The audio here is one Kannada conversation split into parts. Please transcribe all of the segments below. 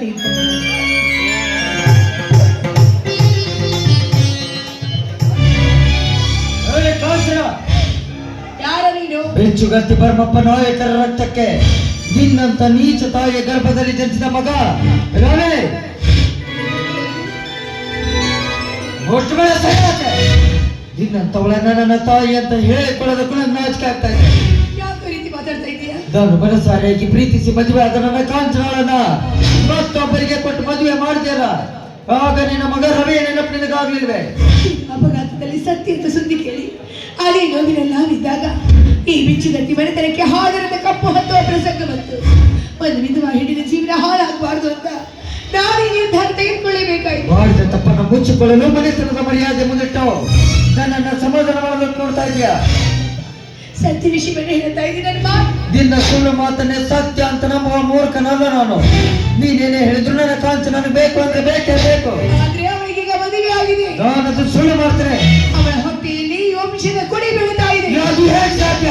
ತೆಗೆದುಕೊಂಡು ಯಾರ ನೀನು? ಬೆಚ್ಚುಗತ್ತಿ ಪರಮಪ್ಪ ನಾಯಕರ ರಕ್ತಕ್ಕೆ. ನಿನ್ನಂತ ನೀಚ ತಾಯಿಯ ಗರ್ಭದಲ್ಲಿ ಜನಿಸಿದ ಮಗ ರವಿ. ಮುಟ್ಟುಗಳ ಸೈರಾಕೆ ನಿನ್ನಂತವಳ ನನ್ನ ತಾಯಿ ಅಂತ ಹೇಳಿಕೊಳ್ಳೋದಕ್ಕೂ ನನ್ನ ನಾಚಿಕೆ ಆಗ್ತಾ ಇದೆ. ಮಾತಾಡ್ತಾ ಇದೀಯಾ ನಾನು ಮನಸಾರಿಯಾಗಿ ಪ್ರೀತಿಸಿ ಮದುವೆ ಆದ ನನ್ನ ಕಾಂಚನಾಳನ ಮತ್ತೊಬ್ಬರಿಗೆ ಕೊಟ್ಟು ಮದುವೆ ಮಾಡ್ತೀರ ಆಗ ನಿನ್ನ ಮಗ ರವಿ ನೆನಪು ನಿನಗಾಗ್ಲಿಲ್ವೇ? ಅಪಘಾತದಲ್ಲಿ ಸತ್ಯ ಅಂತ ಸುದ್ದಿ ಕೇಳಿ. ಅದೇ ನೋವಿನಲ್ಲಿ ನಾವಿದ್ದಾಗ ಈ ಬಿಚ್ಚುಗತ್ತಿ ಮನೆತನಕ್ಕೆ ಹಾಡರದ ಕಪ್ಪು ಹತ್ತುವ ಪ್ರಸಂಗ ಬಂತು. ಒಂದು ವಿಧವಾ ಹೆಣ್ಣಿನ ಜೀವನ ಹಾಳಾಗಬಾರ್ದು ಅಂತ ನಾವೇ ನಿರ್ಧಾರ ತೆಗೆದುಕೊಳ್ಳಬೇಕಾಯ್ತು. ಮಾಡಿದ ತಪ್ಪನ್ನು ಮುಚ್ಚಿಕೊಳ್ಳಲು ಮನೆತನದ ಮರ್ಯಾದೆ ಮುಂದಿಟ್ಟು ನನ್ನನ್ನ ಸಮಾಧಾನ ಮಾಡಲು ನೋಡ್ತಾ ಇದೆಯಾ? ಸತ್ಯ ವಿಷಯ ಹೇಳ್ತಾ ಇದ್ದೀನಿ ನನ್ನ ಮಾತು ನಿನ್ನ ಸುಳ್ಳು ಮಾತನ್ನೇ ಸತ್ಯ ಅಂತ ನಂಬುವ ಮೂರ್ಖನಲ್ಲ ನಾನು. ನೀನೇನೇ ಹೇಳಿದ್ರು ನನ್ನ ಕಾಂಚ ನನಗೆ ಬೇಕು ಅಂದ್ರೆ ಬೇಕೇ ಬೇಕು. ಮದುವೆ ಆಗಿದೆ. ನಾನು ಅದು ಸುಳ್ಳು ಮಾಡ್ತೇನೆ. ಹೊಟ್ಟಿ ಹೊಟ್ಟೆಯಲ್ಲಿ ವಂಶದ ಕುಡಿ ಬೀಳ್ತಾ ಇದೆ. ಅದು ಹೇಗೆ ಸಾಧ್ಯ?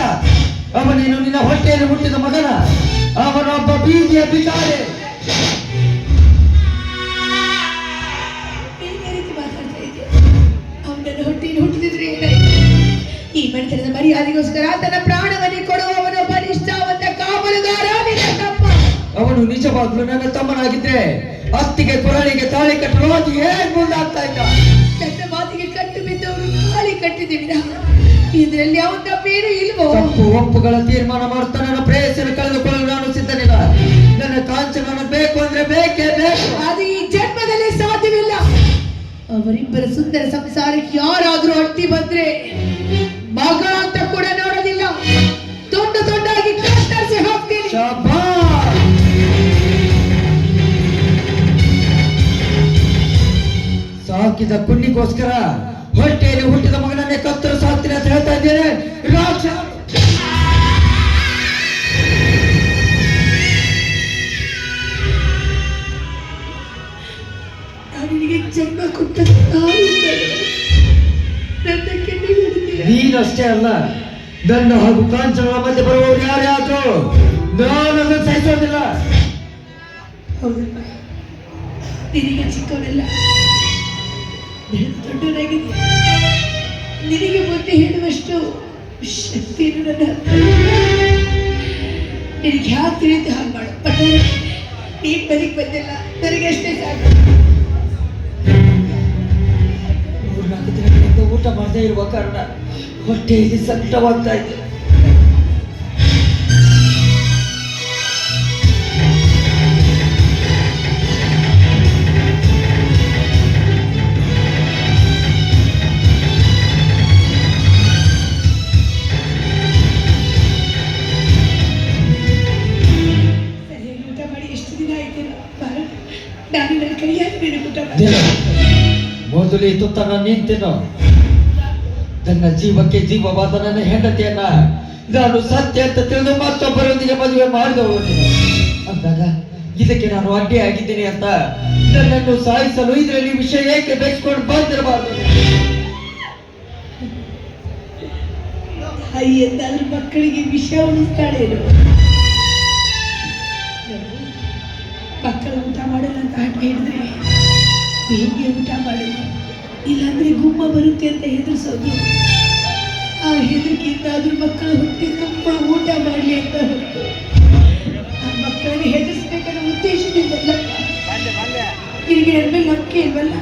ಅವನೇನು ನಿನ್ನ ಹೊಟ್ಟೆಯಲ್ಲಿ ಹುಟ್ಟಿದ ಮಗನ? ಅವನೊಬ್ಬ ಬೀದಿಯ ನೀನ್ ಈ ಮನುಷ್ಯನ ಮರ್ಯಾದೆಗೋಸ್ಕರ ತನ್ನ ಪ್ರಾಣವನ್ನೇ ಕೊಡುವವನೊಬ್ಬ ನಿಜವಾಗ್ಲೂ ನನ್ನ ತಮ್ಮನಾಗಿದ್ರೆ ಅತ್ತಿಗೆ ಕೊರಳಿಗೆ ತಾಳಿ ಕಟ್ಟಲು ಅದು ಹೇಗ್ ಮುಂದಾಗ್ತಾ ಇದ್ದ ನನ್ನ ಮಾತಿಗೆ ಕಟ್ಟು ಬಿದ್ದವರು ತಾಳಿ ಕಟ್ಟಿದ್ದೀವಿ ಇದರಲ್ಲಿ ಅವನ ತಪ್ಪೇನು ಇಲ್ವೋ? ತಪ್ಪು ಒಪ್ಪುಗಳ ತೀರ್ಮಾನ ಮಾಡ್ತಾ ನನ್ನ ಪ್ರೇಯಸ್ಸನ್ನು ಕಳೆದುಕೊಳ್ಳಲು ನಾನು ಸಿದ್ಧನಿಲ್ಲ. ನನ್ನ ಕಾಂಚ ನನಗೆ ಬೇಕು ಅಂದ್ರೆ ಬೇಕೇ ಬೇಕು. ಅದು ಈ ಜನ್ಮದಲ್ಲಿ ಸಾಧ್ಯವಿಲ್ಲ. ಅವರಿಬ್ಬರ ಸುಂದರ ಸಂಸಾರಕ್ಕೆ ಯಾರಾದ್ರೂ ಅಟ್ಟಿ ಬಂದ್ರೆ ಮಗ ಅಂತ ಕೂಡ ಸಾಕಿದ ಕುಣ್ಣಿಗೋಸ್ಕರ ಹೊಟ್ಟೆಯಲ್ಲಿ ಹುಟ್ಟಿದ ಮಗನನ್ನೇ ಕತ್ತಲು ಸಾಕ್ತೀನಿ ಅಂತ ಹೇಳ್ತಾ ಇದ್ದೇನೆ. ರಾಕ್ಷ ಜನ್ಮ ಕೊಟ್ಟ ನೀನಷ್ಟೇ ಅಲ್ಲ ನನ್ನ ಹಾಗೂ ಕಾಂಚನ ಮಧ್ಯೆ ಬರುವವರು ಯಾರ್ಯಾದ್ರು ನಾನನ್ನು ಸಹಿಸೋದಿಲ್ಲ. ನಿನಗೆ ಚಿಕ್ಕವನಲ್ಲ ಬೆಳೆದು ದೊಡ್ಡವನಾಗಿದೆ ನಿನಗೆ ಬುದ್ಧಿ ಹೇಳುವಷ್ಟು ಶಕ್ತಿ ನನ್ನ. ನಿನಗೆ ಯಾವ ರೀತಿ ಹಾಗೆ ಮಾಡು. ಒಟ್ಟಾರೆ ನೀನ್ ಬದಿಗೆ ಬಂದಿಲ್ಲ ನನಗೆ ಅಷ್ಟೇ ಸಾಕು. ಮೂರ್ನಾಲ್ಕು ದಿನಗಳಿಂದ ಊಟ ಮಾಡದೇ ಇರುವ ಕಾರಣ ಹೊಟ್ಟೆಯಲ್ಲಿ ಸಂಕಟವಾಗ್ತಾ ಇದೆ. ಮೊದಲು ತುತ್ತನ ನಿಂತಿನ ತನ್ನ ಜೀವಕ್ಕೆ ಜೀವವಾದ ನನ್ನ ಹೆಂಡತಿಯನ್ನ ನಾನು ಸತ್ಯ ಅಂತ ತಿಳಿದು ಮತ್ತೊಬ್ಬರೊಂದಿಗೆ ಮದುವೆ ಮಾಡಿದವಳು ನೀನು ಅಂದಾಗ, ಇದಕ್ಕೆ ನಾನು ಅಡ್ಡಿ ಆಗಿದ್ದೀನಿ ಅಂತ ನನ್ನನ್ನು ಸಾಯಿಸಲು ಇದರಲ್ಲಿ ವಿಷಯ ಏಕೆ ಬೆಚ್ಕೊಂಡು ಬಂದಿರಬಾರ್ದು? ಎಂದಾದ್ರೂ ಮಕ್ಕಳಿಗೆ ವಿಷ ಉಳಿಸ್ತಾಳೇನು ಮಕ್ಕಳು ಊಟ ಮಾಡಲ್ಲ ಅಂತ ಹಾಕಿ ಹಿಡಿದ್ರೆ ಹೇಗೆ ಊಟ ಮಾಡೋದು ಇಲ್ಲಾಂದ್ರೆ ಗುಮ್ಮ ಬರುತ್ತೆ ಅಂತ ಹೆದರ್ಸೋದು. ಆ ಹೆದರಿಕೆಯಿಂದ ಆದ್ರೂ ಮಕ್ಕಳು ಹುಟ್ಟಿ ತುಂಬ ಊಟ ಮಾಡಲಿ ಅಂತ ಹೊರತು ಆ ಮಕ್ಕಳನ್ನು ಹೆದರ್ಸ್ಬೇಕನ್ನೋ ಉದ್ದೇಶದಿಂದಲ್ಲ ನನ್ನ ಮೇಲೆ ನಂಬಿಕೆ ಇಲ್ವಲ್ಲ?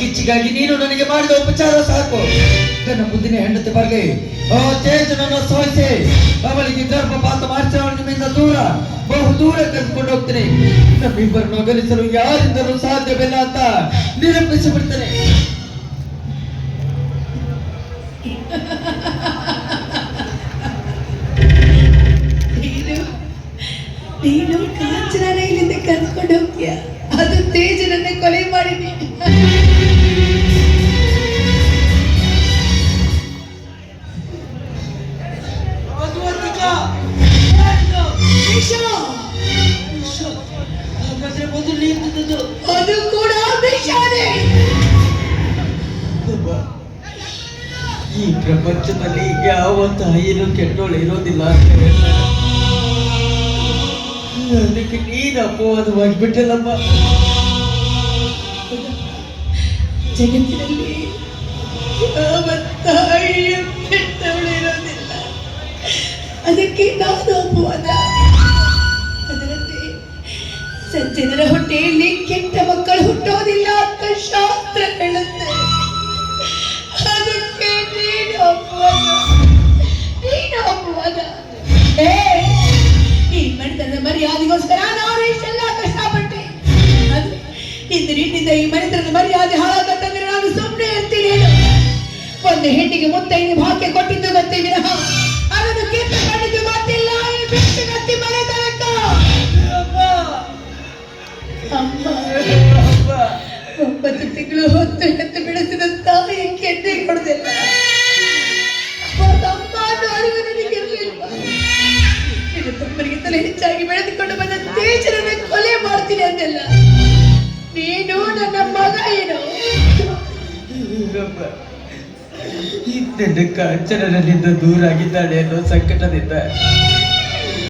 ಕಿಚ್ಚಿಗಾಗಿ ನೀನು ನನಗೆ ಮಾಡಿದ ಉಪಚಾರ ಸಾಕು. ನನ್ನ ಬುದ್ಧಿನ ಹೆಂಡತಿ ಬರ್ಲಿ. ಆ ತೇಜನನ್ನ ಸೋಸೆ. ಅವಳಿಗೆ ಗರ್ಭಪಾತ ಮಾಡಿಸೋಣ ನಿಮ್ಮಿಂದ ದೂರ, ಬಹು ದೂರ ಕರೆದುಕೊಂಡು ಹೋಗ್ತೇನೆ. ನಮ್ಮಿಬ್ಬರನ್ನು ಅಗಲಿಸಲು ಯಾರಿಂದಲೂ ಸಾಧ್ಯವಿಲ್ಲ ಅಂತ ನಿರೂಪಿಸಿ ಬಿಡ್ತೇನೆ ನೀನು ಕಾಂಚನ ಇಲ್ಲಿಂದ ಕರೆದುಕೊಂಡು ಹೋಗ್ತೀಯ ತೇಜನನ್ನೇ ಕೊಲೆ ಮಾಡಿದೆ ಹಾಗಾದ್ರೆ ಮೊದಲು ಅದು ಕೂಡ ಈ ಪ್ರಪಂಚದಲ್ಲಿ ಯಾವ ತಾಯಿನೂ ಕೆಟ್ಟೋಳು ಇರೋದಿಲ್ಲ ಅಂತ ಹೇಳ್ತಾರೆ. ಅದಕ್ಕೆ ನೀನು ಅಪವಾದವಾಗಿ ಬಿಟ್ಟಲ್ಲಮ್ಮ ಜಗತ್ತಿನಲ್ಲಿ ಯಾವ ತಾಯಿಯ ಇರೋದಿಲ್ಲ. ಅದಕ್ಕೆ ನಾನು ಅಪವಾದ. ಸಜ್ಜನರ ಹೊಟ್ಟೆಯಲ್ಲಿ ಕೆಟ್ಟ ಮಕ್ಕಳು ಹುಟ್ಟೋದಿಲ್ಲ ಅಂತ ಶಾಸ್ತ್ರ ಹೇಳುತ್ತೆ. ಅದಕ್ಕೆ ನೀನು ಅಪವಾದ ನೀನು ಅಪವಾದ ಈ ಮನೆತನದ ಮರ್ಯಾದೆಗೋಸ್ಕರ ನಾನು ಇಷ್ಟೆಲ್ಲ ಕಷ್ಟಪಟ್ಟೆ. ಇಂದು ನಿನ್ನಿಂದ ಈ ಮನೆತನದ ಮರ್ಯಾದೆ ಹಾಳಾಗತ್ತಂದ್ರೆ ನಾನು ಸುಮ್ಮನೆ ಇರ್ತೀನಿ ಒಂದು ಹೆಣ್ಣಿಗೆ ಮುತ್ತೈದು ಭಾಗ್ಯ ಕೊಟ್ಟಿದ್ದು ಗೊತ್ತೇ ವಿನಃ. ಒಂಬತ್ತು ತಿಂಗಳು ಹೊತ್ತು ಹೆತ್ತು ಬೆಳೆಸಿದ ತಾಯಿ ಕೆನ್ನೆ ಕೊಡದಿಲ್ಲ ತಮ್ಮನಿಗಿಂತಲೂ ಹೆಚ್ಚಾಗಿ ಬೆಳೆದುಕೊಂಡು ಬಂದ ತೇಜರನ್ನ ಕೊಲೆ ಮಾಡ್ತೀನಿ ಅಂದೆಲ್ಲ. ನೀನು ನನ್ನ ಮಗ ಏನು? ನನ್ನ ಕಾಂಚನನಿಂದ ದೂರ ಆಗಿದ್ದಾಳೆ ಅನ್ನೋ ಸಂಕಟದಿಂದ